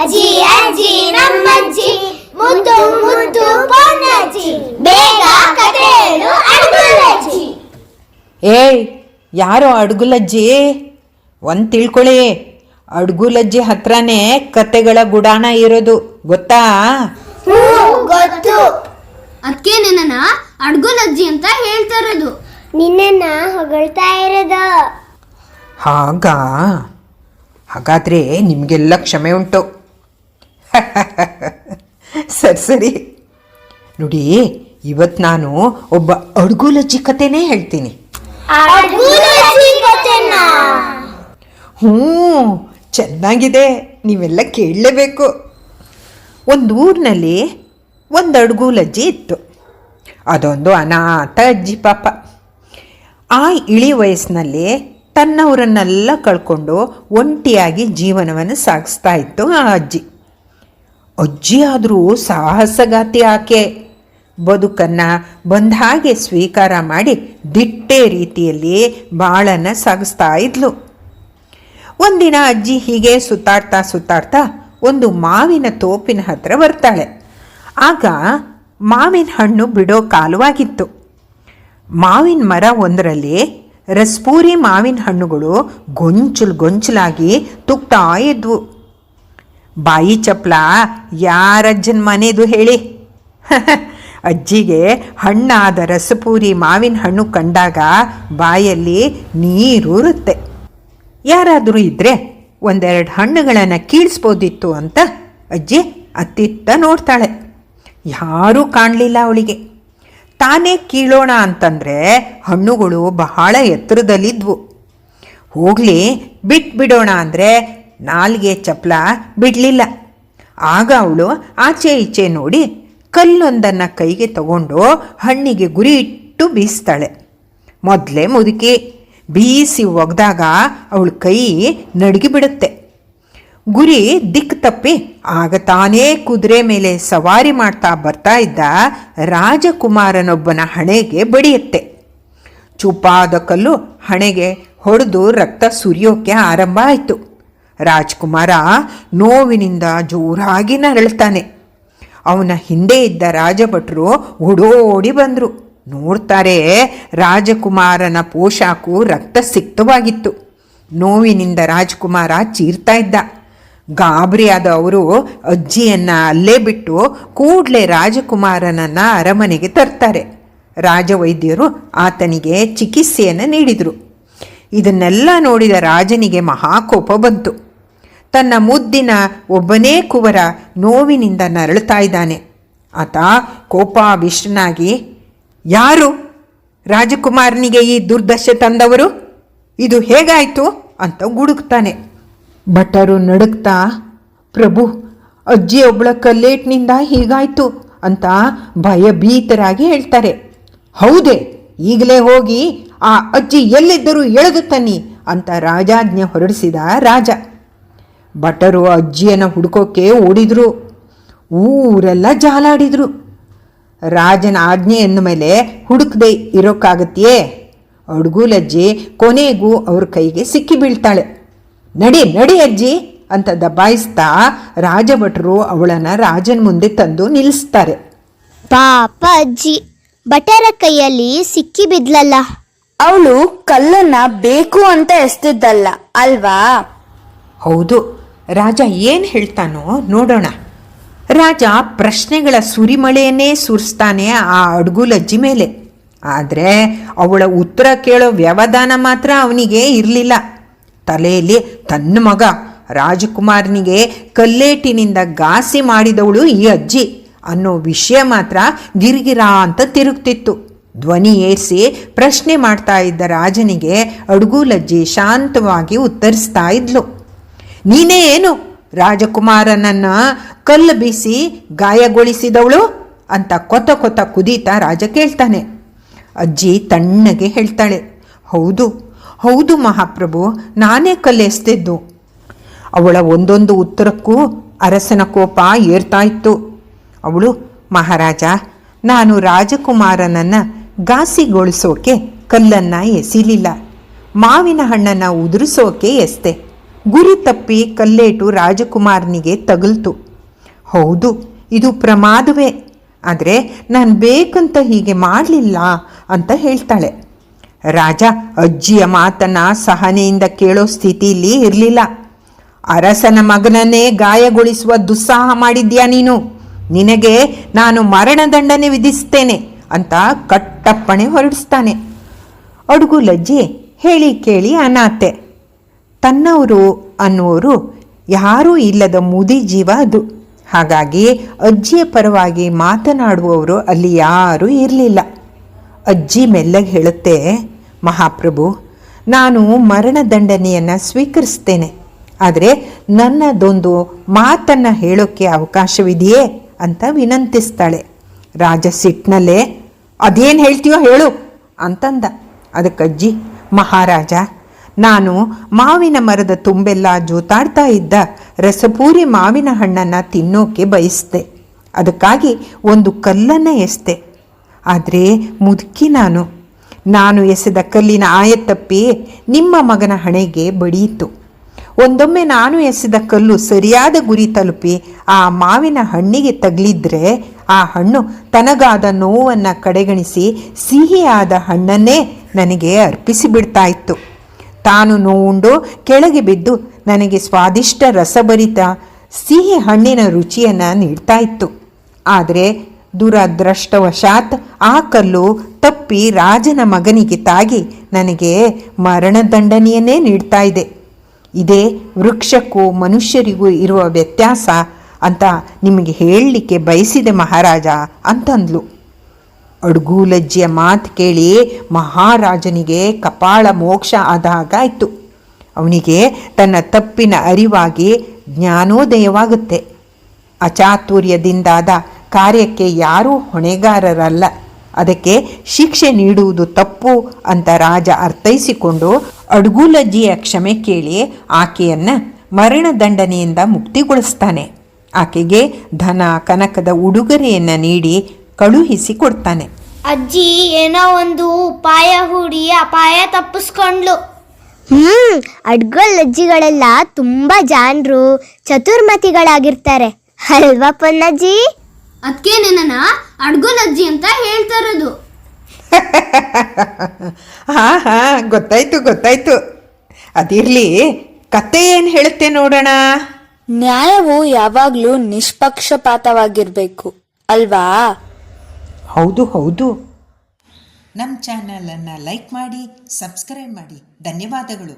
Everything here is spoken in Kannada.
ಅಜ್ಜಿ ಅಜ್ಜಿ ನಮ್ಮಜ್ಜಿ ಮುದ್ದು ಮುದ್ದು ಪೊನ್ನಜ್ಜಿ. ಬೇಗ ಕತೆ ಹೇಳು ಅಡ್ಗುಲಜ್ಜಿ. ಏಯ್ ಯಾರು ಅಡುಗುಲಜ್ಜಿ? ಒಂದು ತಿಳ್ಕೊಳ್ಳಿ. ಅಡುಗುಲಜ್ಜಿ ಹತ್ರನೇ ಕತೆಗಳ ಗುಡಾಣ ಇರೋದು ಗೊತ್ತಾ? ಗೊತ್ತು. ಅದಕ್ಕೆ ನನ್ನ ಅಡ್ಗುಲಜ್ಜಿ ಅಂತ ಹೇಳ್ತಾ ಇರೋದು. ನಿನ್ನನ್ನ ಹೊಗಳ್ತಾ ಇರೋದು. ಹಾಗಾ? ಹಾಗಾದರೆ ನಿಮಗೆಲ್ಲ ಕ್ಷಮೆ ಉಂಟು. ಸರಿ ಸರಿ. ನೋಡಿ ಇವತ್ತು ನಾನು ಒಬ್ಬ ಅಡ್ಗುಲಜ್ಜಿ ಕಥೆನೇ ಹೇಳ್ತೀನಿ. ಹ್ಞೂ ಚೆನ್ನಾಗಿದೆ. ನೀವೆಲ್ಲ ಕೇಳಲೇಬೇಕು. ಒಂದು ಊರಿನಲ್ಲಿ ಒಂದು ಅಡ್ಗುಲಜ್ಜಿ ಇತ್ತು. ಅದೊಂದು ಅನಾಥ ಅಜ್ಜಿ ಪಾಪ. ಆ ಇಳಿ ವಯಸ್ಸಿನಲ್ಲಿ ತನ್ನವರನ್ನೆಲ್ಲ ಕಳ್ಕೊಂಡು ಒಂಟಿಯಾಗಿ ಜೀವನವನ್ನು ಸಾಗಿಸ್ತಾ ಇತ್ತು ಆ ಅಜ್ಜಿ. ಅಜ್ಜಿ ಆದರೂ ಸಾಹಸಗಾತಿ ಆಕೆ. ಬದುಕನ್ನು ಬಂದ ಹಾಗೆ ಸ್ವೀಕಾರ ಮಾಡಿ ದಿಟ್ಟೆ ರೀತಿಯಲ್ಲಿ ಬಾಳನ್ನು ಸಾಗಿಸ್ತಾ ಇದ್ಲು. ಒಂದಿನ ಅಜ್ಜಿ ಹೀಗೆ ಸುತ್ತಾಡ್ತಾ ಸುತ್ತಾಡ್ತಾ ಒಂದು ಮಾವಿನ ತೋಪಿನ ಹತ್ರ ಬರ್ತಾಳೆ. ಆಗ ಮಾವಿನ ಹಣ್ಣು ಬಿಡೋ ಕಾಲವಾಗಿತ್ತು. ಮಾವಿನ ಮರ ಒಂದರಲ್ಲಿ ರಸ್ಪೂರಿ ಮಾವಿನ ಹಣ್ಣುಗಳು ಗೊಂಚಲು ಗೊಂಚಲಾಗಿ ತುಕ್ತಾ ಇದ್ವು. ಬಾಯಿ ಚಪ್ಪಲ ಯಾರಜ್ಜನ ಮನೆದು ಹೇಳಿ? ಅಜ್ಜಿಗೆ ಹಣ್ಣಾದ ರಸಪೂರಿ ಮಾವಿನ ಹಣ್ಣು ಕಂಡಾಗ ಬಾಯಲ್ಲಿ ನೀರೂರುತ್ತೆ ಯಾರಾದರೂ ಇದ್ದರೆ ಒಂದೆರಡು ಹಣ್ಣುಗಳನ್ನು ಕೀಳಿಸ್ಬೋದಿತ್ತು ಅಂತ ಅಜ್ಜಿ ಅತ್ತಿತ್ತ ನೋಡ್ತಾಳೆ. ಯಾರೂ ಕಾಣಲಿಲ್ಲ ಅವಳಿಗೆ. ತಾನೇ ಕೀಳೋಣ ಅಂತಂದರೆ ಹಣ್ಣುಗಳು ಬಹಳ ಎತ್ತರದಲ್ಲಿದ್ವು. ಹೋಗಲಿ, ಬಿಟ್ಬಿಡೋಣ ಅಂದರೆ ನಾಲ್ಗೆ ಚಪ್ಪಲ ಬಿಡಲಿಲ್ಲ. ಆಗ ಅವಳು ಆಚೆ ಈಚೆ ನೋಡಿ ಕಲ್ಲೊಂದನ್ನು ಕೈಗೆ ತಗೊಂಡು ಹಣ್ಣಿಗೆ ಗುರಿ ಇಟ್ಟು ಬೀಸ್ತಾಳೆ. ಮೊದಲೇ ಮುದುಕಿ, ಬೀಸಿ ಒಗೆದಾಗ ಅವಳು ಕೈ ನಡುಗಿಬಿಡುತ್ತೆ. ಗುರಿ ದಿಕ್ಕು ತಪ್ಪಿ ಆಗ ತಾನೇ ಕುದುರೆ ಮೇಲೆ ಸವಾರಿ ಮಾಡ್ತಾ ಬರ್ತಾ ಇದ್ದ ರಾಜಕುಮಾರನೊಬ್ಬನ ಹಣೆಗೆ ಬಡಿಯುತ್ತೆ. ಚುಪ್ಪಾದ ಕಲ್ಲು ಹಣೆಗೆ ಹೊಡೆದು ರಕ್ತ ಸುರಿಯೋಕೆ ಆರಂಭ ಆಯಿತು. ರಾಜ್ಕುಮಾರ ನೋವಿನಿಂದ ಜೋರಾಗಿ ನರಳ್ತಾನೆ. ಅವನ ಹಿಂದೆ ಇದ್ದ ರಾಜಭಟ್ರು ಓಡೋಡಿ ಬಂದರು. ನೋಡ್ತಾರೆ ರಾಜಕುಮಾರನ ಪೋಷಾಕು ರಕ್ತ ಸಿಕ್ತವಾಗಿತ್ತು ನೋವಿನಿಂದ ರಾಜಕುಮಾರ ಚೀರ್ತಾ ಇದ್ದ. ಗಾಬರಿಯಾದ ಅವರು ಅಜ್ಜಿಯನ್ನು ಅಲ್ಲೇ ಬಿಟ್ಟು ಕೂಡಲೇ ರಾಜಕುಮಾರನನ್ನು ಅರಮನೆಗೆ ತರ್ತಾರೆ. ರಾಜವೈದ್ಯರು ಆತನಿಗೆ ಚಿಕಿತ್ಸೆಯನ್ನು ನೀಡಿದರು. ಇದನ್ನೆಲ್ಲ ನೋಡಿದ ರಾಜನಿಗೆ ಮಹಾಕೋಪ ಬಂತು. ತನ್ನ ಮುದ್ದಿನ ಒಬ್ಬನೇ ಕುವರ ನೋವಿನಿಂದ ನರಳುತ್ತಾ ಇದ್ದಾನೆ. ಆತ ಕೋಪಾವಿಷ್ಟನಾಗಿ, ಯಾರು ರಾಜಕುಮಾರನಿಗೆ ಈ ದುರ್ದಶೆ ತಂದವರು? ಇದು ಹೇಗಾಯಿತು? ಅಂತ ಗುಡುಕ್ತಾನೆ ಭಟರು ನಡುಕ್ತಾ ಪ್ರಭು ಅಜ್ಜಿ ಒಬ್ಬಳ ಕಲ್ಲೇಟ್ನಿಂದ ಹೀಗಾಯಿತು ಅಂತ ಭಯಭೀತರಾಗಿ ಹೇಳ್ತಾರೆ. ಹೌದೇ, ಈಗಲೇ ಹೋಗಿ ಆ ಅಜ್ಜಿ ಎಲ್ಲಿದ್ದರೂ ಎಳೆದು ತನ್ನಿ ಅಂತ ರಾಜಾಜ್ಞೆ ಹೊರಡಿಸಿದ ರಾಜ. ಭಟರು ಅಜ್ಜಿಯನ್ನು ಹುಡುಕೋಕೆ ಓಡಿದ್ರು. ಊರೆಲ್ಲ ಜಾಲಾಡಿದ್ರು. ರಾಜನ ಆಜ್ಞೆ ಎಂದ ಮೇಲೆ ಹುಡುಕದೆ ಇರೋಕ್ಕಾಗತ್ತೆಯೇ ಅಡ್ಗುಲಜ್ಜಿ ಕೊನೆಗೂ ಅವ್ರ ಕೈಗೆ ಸಿಕ್ಕಿ ಬೀಳ್ತಾಳೆ. ನಡಿ ನಡಿ ಅಜ್ಜಿ ಅಂತ ದಬಾಯಿಸ್ತಾ ರಾಜಭಟರು ಅವಳನ್ನು ರಾಜನ ಮುಂದೆ ತಂದು ನಿಲ್ಲಿಸ್ತಾರೆ. ಪಾಪ ಅಜ್ಜಿ ಭಟರ ಕೈಯಲ್ಲಿ ಸಿಕ್ಕಿ ಬಿದ್ಲಲ್ಲ. ಅವಳು ಕಲ್ಲನ್ನ ಬೇಕು ಅಂತ ಎಸ್ತಿದ್ದಲ್ಲ ಅಲ್ವಾ? ಹೌದು, ರಾಜ ಏನು ಹೇಳ್ತಾನೋ ನೋಡೋಣ. ರಾಜ ಪ್ರಶ್ನೆಗಳ ಸುರಿಮಳೆಯನ್ನೇ ಸುರಿಸ್ತಾನೆ ಆ ಅಡ್ಗುಲಜ್ಜಿ ಮೇಲೆ. ಆದರೆ ಅವಳ ಉತ್ತರ ಕೇಳೋ ವ್ಯವಧಾನ ಮಾತ್ರ ಅವನಿಗೆ ಇರಲಿಲ್ಲ. ತಲೆಯಲ್ಲಿ ತನ್ನ ಮಗ, ರಾಜಕುಮಾರನಿಗೆ ಕಲ್ಲೇಟಿನಿಂದ ಗಾಸಿ ಮಾಡಿದವಳು ಈ ಅಜ್ಜಿ ಅನ್ನೋ ವಿಷಯ ಮಾತ್ರ ಗಿರಿಗಿರ ಅಂತ ತಿರುಗ್ತಿತ್ತು. ಧ್ವನಿ ಏರಿಸಿ ಪ್ರಶ್ನೆ ಮಾಡ್ತಾ ಇದ್ದ ರಾಜನಿಗೆ ಅಡ್ಗುಲಜ್ಜಿ ಶಾಂತವಾಗಿ ಉತ್ತರಿಸ್ತಾ ಇದ್ಲು. ನೀನೇ ಏನು ರಾಜಕುಮಾರನನ್ನ ಕಲ್ಲು ಬೀಸಿ ಗಾಯಗೊಳಿಸಿದವಳು ಅಂತ ಕೊತ ಕೊತ ಕುದೀತಾ ರಾಜ ಕೇಳ್ತಾನೆ. ಅಜ್ಜಿ ತಣ್ಣಗೆ ಹೇಳ್ತಾಳೆ, ಹೌದು ಹೌದು ಮಹಾಪ್ರಭು, ನಾನೇ ಕಲ್ಲೆಸ್ತಿದ್ದು. ಅವಳ ಒಂದೊಂದು ಉತ್ತರಕ್ಕೂ ಅರಸನ ಕೋಪ ಏರ್ತಾ ಇತ್ತು. ಅವಳು, ಮಹಾರಾಜ, ನಾನು ರಾಜಕುಮಾರನನ್ನು ಗಾಸಿಗೊಳಿಸೋಕೆ ಕಲ್ಲನ್ನು ಎಸಿಲಿಲ್ಲ. ಮಾವಿನ ಹಣ್ಣನ್ನು ಉದುರಿಸೋಕೆ ಎಸ್ತೆ. ಗುರಿ ತಪ್ಪಿ ಕಲ್ಲೇಟು ರಾಜಕುಮಾರನಿಗೆ ತಗುಲ್ತು. ಹೌದು, ಇದು ಪ್ರಮಾದವೇ. ಆದರೆ ನಾನು ಬೇಕಂತ ಹೀಗೆ ಮಾಡಲಿಲ್ಲ ಅಂತ ಹೇಳ್ತಾಳೆ. ರಾಜ, ಅಜ್ಜಿಯ ಮಾತನ್ನ ಸಹನೆಯಿಂದ ಕೇಳೋ ಸ್ಥಿತಿಯಲ್ಲಿ ಇರಲಿಲ್ಲ. ಅರಸನ ಮಗನನ್ನೇ ಗಾಯಗೊಳಿಸುವ ದುಸ್ಸಾಹ ಮಾಡಿದ್ಯಾ ನೀನು? ನಿನಗೆ ನಾನು ಮರಣದಂಡನೆ ವಿಧಿಸ್ತೇನೆ ಅಂತ ಕಟ್ಟಪ್ಪಣೆ ಹೊರಡಿಸ್ತಾನೆ. ಅಡುಗು ಲಜ್ಜಿ, ಹೇಳಿ ಕೇಳಿ ಅನಾಥೆ ತನ್ನವರು ಅನ್ನುವರು ಯಾರೂ ಇಲ್ಲದ ಮುದಿ ಜೀವ ಅದು. ಹಾಗಾಗಿ ಅಜ್ಜಿಯ ಪರವಾಗಿ ಮಾತನಾಡುವವರು ಅಲ್ಲಿ ಯಾರೂ ಇರಲಿಲ್ಲ. ಅಜ್ಜಿ ಮೆಲ್ಲಗೆ ಹೇಳುತ್ತೆ, ಮಹಾಪ್ರಭು, ನಾನು ಮರಣದಂಡನೆಯನ್ನು ಸ್ವೀಕರಿಸ್ತೇನೆ. ಆದರೆ ನನ್ನದೊಂದು ಮಾತನ್ನು ಹೇಳೋಕ್ಕೆ ಅವಕಾಶವಿದೆಯೇ? ಅಂತ ವಿನಂತಿಸ್ತಾಳೆ. ರಾಜ ಸಿಟ್ಟಿನಲ್ಲೇ ಅದೇನು ಹೇಳ್ತೀಯೋ ಹೇಳು ಅಂತಂದ. ಅದಕ್ಕೆ ಅಜ್ಜಿ ಮಹಾರಾಜ ನಾನು ಮಾವಿನ ಮರದ ತುಂಬೆಲ್ಲ ಜೋತಾಡ್ತಾ ಇದ್ದ ರಸಪೂರಿ ಮಾವಿನ ಹಣ್ಣನ್ನು ತಿನ್ನೋಕೆ ಬಯಸ್ದೆ. ಅದಕ್ಕಾಗಿ ಒಂದು ಕಲ್ಲನ್ನು ಎಸ್ದೆ. ಆದರೆ ಮುದುಕಿ ನಾನು. ನಾನು ಎಸೆದ ಕಲ್ಲಿನ ಆಯತ್ತಪ್ಪಿ ನಿಮ್ಮ ಮಗನ ಹಣೆಗೆ ಬಡಿಯಿತು ಒಂದೊಮ್ಮೆ ನಾನು ಎಸೆದ ಕಲ್ಲು ಸರಿಯಾದ ಗುರಿ ತಲುಪಿ ಆ ಮಾವಿನ ಹಣ್ಣಿಗೆ ತಗಲಿದ್ರೆ ಆ ಹಣ್ಣು ತನಗಾದ ನೋವನ್ನು ಕಡೆಗಣಿಸಿ ಸಿಹಿಯಾದ ಹಣ್ಣನ್ನೇ ನನಗೆ ಅರ್ಪಿಸಿ ಬಿಡ್ತಾ ಇತ್ತು ತಾನು ನೋವುಂಡು ಕೆಳಗೆ ಬಿದ್ದು ನನಗೆ ಸ್ವಾದಿಷ್ಟ ರಸಭರಿತ ಸಿಹಿ ಹಣ್ಣಿನ ರುಚಿಯನ್ನು ನೀಡ್ತಾ ಇತ್ತು ಆದರೆ ದುರದೃಷ್ಟವಶಾತ್ ಆ ಕಲ್ಲು ತಪ್ಪಿ ರಾಜನ ಮಗನಿಗೆ ತಾಗಿ ನನಗೆ ಮರಣದಂಡನೆಯನ್ನೇ ನೀಡ್ತಾ ಇದೆ ಇದೇ ವೃಕ್ಷಕ್ಕೂ ಮನುಷ್ಯರಿಗೂ ಇರುವ ವ್ಯತ್ಯಾಸ ಅಂತ ನಿಮಗೆ ಹೇಳಲಿಕ್ಕೆ ಬಯಸಿದೆ ಮಹಾರಾಜ ಅಂತಂದ್ಲು. ಅಡ್ಗೂಲಜ್ಜಿಯ ಮಾತು ಕೇಳಿ ಮಹಾರಾಜನಿಗೆ ಕಪಾಳ ಮೋಕ್ಷ ಆದಾಗ ಇತ್ತು ಅವನಿಗೆ ತನ್ನ ತಪ್ಪಿನ ಅರಿವಾಗಿ ಜ್ಞಾನೋದಯವಾಗುತ್ತೆ. ಅಚಾತುರ್ಯದಿಂದಾದ ಕಾರ್ಯಕ್ಕೆ ಯಾರೂ ಹೊಣೆಗಾರರಲ್ಲ. ಅದಕ್ಕೆ ಶಿಕ್ಷೆ ನೀಡುವುದು ತಪ್ಪು ಅಂತ ರಾಜ ಅರ್ಥೈಸಿಕೊಂಡು ಅಡ್ಗೂಲಜ್ಜಿಯ ಕ್ಷಮೆ ಕೇಳಿ ಆಕೆಯನ್ನು ಮರಣದಂಡನೆಯಿಂದ ಮುಕ್ತಿಗೊಳಿಸ್ತಾನೆ. ಆಕೆಗೆ ಧನ, ಕನಕದ ಉಡುಗೊರೆಯನ್ನು ನೀಡಿ ಕಳುಹಿಸಿ ಕೊಡ್ತಾನೆ. ಅಜ್ಜಿ ಏನೋ ಒಂದು ಉಪಾಯ ಹುಡಿ ಅಪಾಯ ತಪ್ಪಿಸ್ಕೊಂಡ್ಲು. ಹ್ಮ್ ಅಡ್ಗೊಲ್ ಅಜ್ಜಿಗಳೆಲ್ಲ ತುಂಬಾ ಜಾನ್ರು ಚತುರ್ಮತಿಗಳಾಗಿರ್ತಾರೆ. ಅಲ್ವಾ ಪೊನ್ನಜ್ಜಿ? ಅದಕ್ಕೆ ನಿನ್ನ ಅಡ್ಗೋಲಜ್ಜಿ ಅಂತ ಹೇಳ್ತಾರದು ಹಾ ಹಾ ಹಾಂ ಗೊತ್ತಾಯ್ತು ಗೊತ್ತಾಯ್ತು. ಅದಿರ್ಲಿ ಕತೆ ಏನು ಹೇಳುತ್ತೆ ನೋಡೋಣ? ನ್ಯಾಯವು ಯಾವಾಗ್ಲೂ ನಿಷ್ಪಕ್ಷಪಾತವಾಗಿರ್ಬೇಕು ಅಲ್ವಾ? ಹೌದು ಹೌದು. ನಮ್ಮ ಚಾನಲನ್ನು ಲೈಕ್ ಮಾಡಿ ಸಬ್ಸ್ಕ್ರೈಬ್ ಮಾಡಿ. ಧನ್ಯವಾದಗಳು.